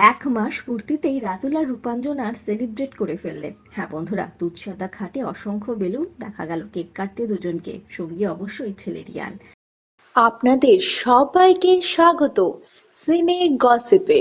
এক মাস পূর্তিতেই রাতুল আর রূপাঞ্জন আর সেলিব্রেট করে ফেললেন হ্যাঁ বন্ধুরা দুধ সাদা খাটে অসংখ্য বেলুন দেখা গেল কেক কাটতে দুজনকে সঙ্গী অবশ্যই ছেলে রিয়ান আপনাদের সবাইকে স্বাগত সিনে গসিপে।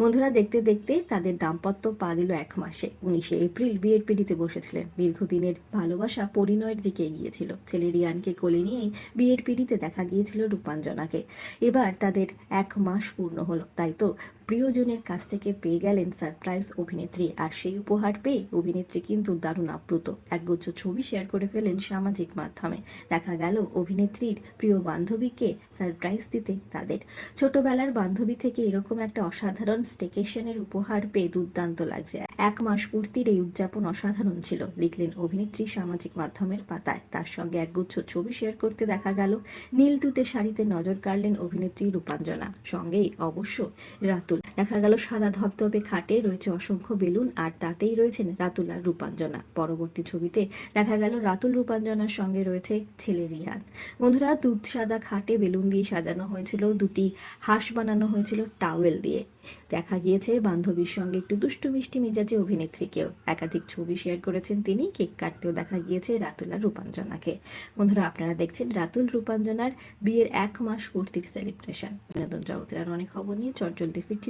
বন্ধুরা দেখতে দেখতে তাদের দাম্পত্য পা দিল এক মাসে। উনিশে এপ্রিল বিয়ের পিড়িতে বসেছিলেন। দীর্ঘদিনের ভালোবাসা পরিণয়ের দিকে এগিয়েছিল। ছেলে রিয়ানকে কোলে নিয়েই বিয়ের পিড়িতে দেখা গিয়েছিল রূপাঞ্জনাকে। এবার তাদের এক মাস পূর্ণ হলো তাই তো? প্রিয়জনের কাছ থেকে পেয়ে গেলেন সারপ্রাইজ অভিনেত্রী আর সেই উপহার পেয়ে অভিনেত্রী কিন্তু দারুণ আপ্লুত। একগুচ্ছ ছবি শেয়ার করে ফেলেন সামাজিক মাধ্যমে। দেখা গেল অভিনেত্রীর প্রিয় বান্ধবীকে সারপ্রাইজ দিতে তাদের। ছোটবেলার বান্ধবী থেকে এরকম একটা অসাধারণ স্টেকেশনের উপহার পেয়ে দুর্দান্ত লাগছে। এক মাস পূর্তির এই উদযাপন অসাধারণ ছিল, লিখলেন অভিনেত্রী সামাজিক মাধ্যমের পাতায়। তার সঙ্গে একগুচ্ছ ছবি শেয়ার করতে দেখা গেল। নীল তুতে শাড়িতে নজর কাড়লেন অভিনেত্রী রূপাঞ্জনা। সঙ্গেই অবশ্য রাতুল দেখা গেল সাদা ধবধবে খাটে রয়েছে অসংখ্য বেলুন আর তাতেই রয়েছেন রাতুল আর রূপাঞ্জনা। পরবর্তী ছবিতে দেখা গেল রাতুল রূপাঞ্জনার সঙ্গে রয়েছে ছেলে রিয়ান। বন্ধুরা, দুধ সাদা খাটে বেলুন দিয়ে সাজানো হয়েছিল, দুটি হাঁস বানানো হয়েছিল টাওয়েল দিয়ে। দেখা গিয়েছে বান্ধবীর সঙ্গে একটু দুষ্টু মিষ্টি মেজাজে অভিনেত্রীকেও। একাধিক ছবি শেয়ার করেছেন তিনি, কেক কাটতেও দেখা গিয়েছে রাতুল আর রূপাঞ্জনাকে। বন্ধুরা, আপনারা দেখছেন রাতুল রূপাঞ্জনার বিয়ের এক মাস পূর্তির সেলিব্রেশন। বিনোদন জগতের আর অনেক খবর নিয়ে চটজলদি ফিরছি